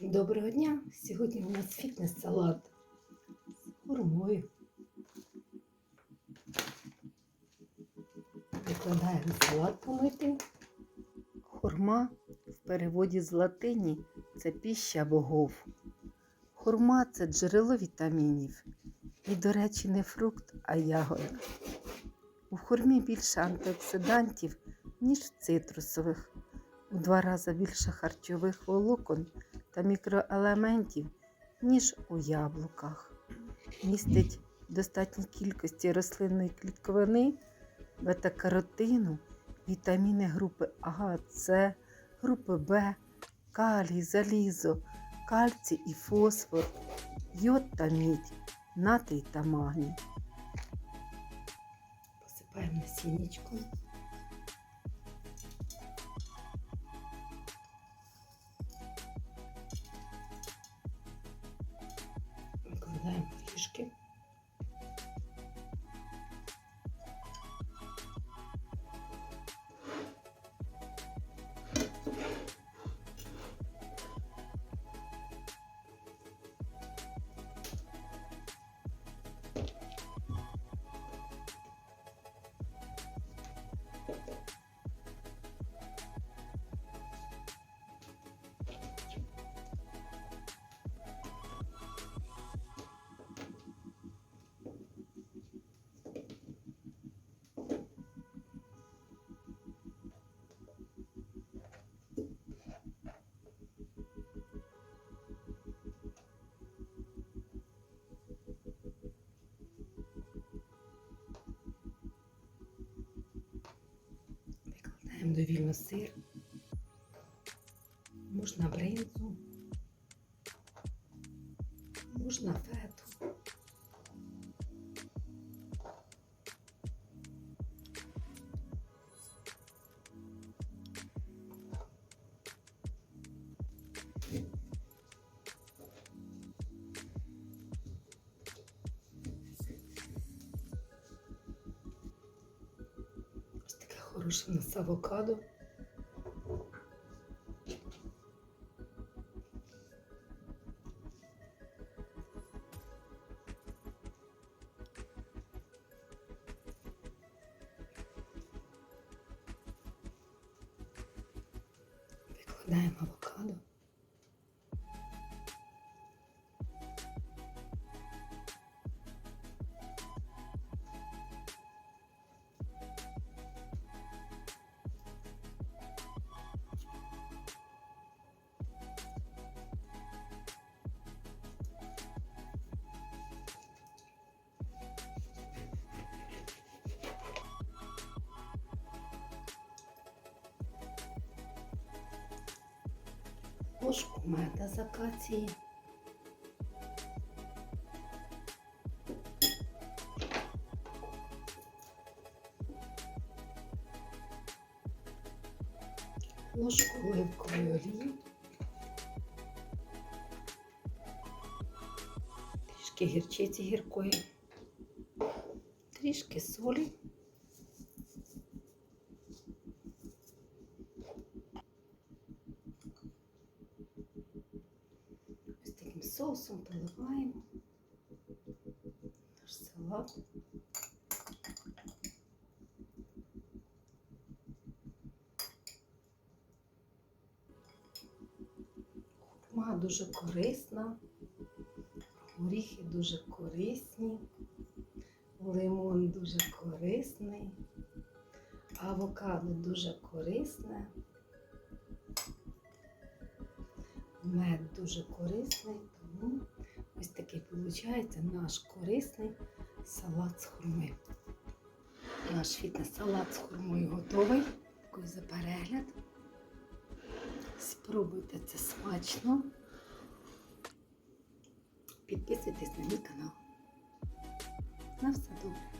Доброго дня! Сьогодні у нас фітнес-салат з хурмою. Викладаємо салат помити. Хурма в переводі з латині це піща богов. Хурма це джерело вітамінів. І, до речі, не фрукт, а ягода. У хурмі більше антиоксидантів, ніж цитрусових. У два рази більше харчових волокон та мікроелементів, ніж у яблуках. Містить достатній кількості рослинної клітковини, бета-каротину, вітаміни групи А, С, групи Б, калій, залізо, кальцій і фосфор, йод та мідь, натрій та магній. Посипаємо насіннячком. Фішки. Викладаємо довільно сир. Можна бринзу, можна фету. Таке у нас авокадо. Викладаємо авокадо. Ложку меда з акації. Ложку оливкової олії. Трішки гірчиці гіркої. Трішки солі. Ось таким соусом поливаємо наш салат. Хурма дуже корисна, горіхи дуже корисні, лимон дуже корисний, авокадо дуже корисне. Мед дуже корисний, тому ось такий виходить наш корисний салат з хурми. Наш фітнес-салат з хурмою готовий. Дякую за перегляд. Спробуйте це смачно. Підписуйтесь на мій канал. На все добре.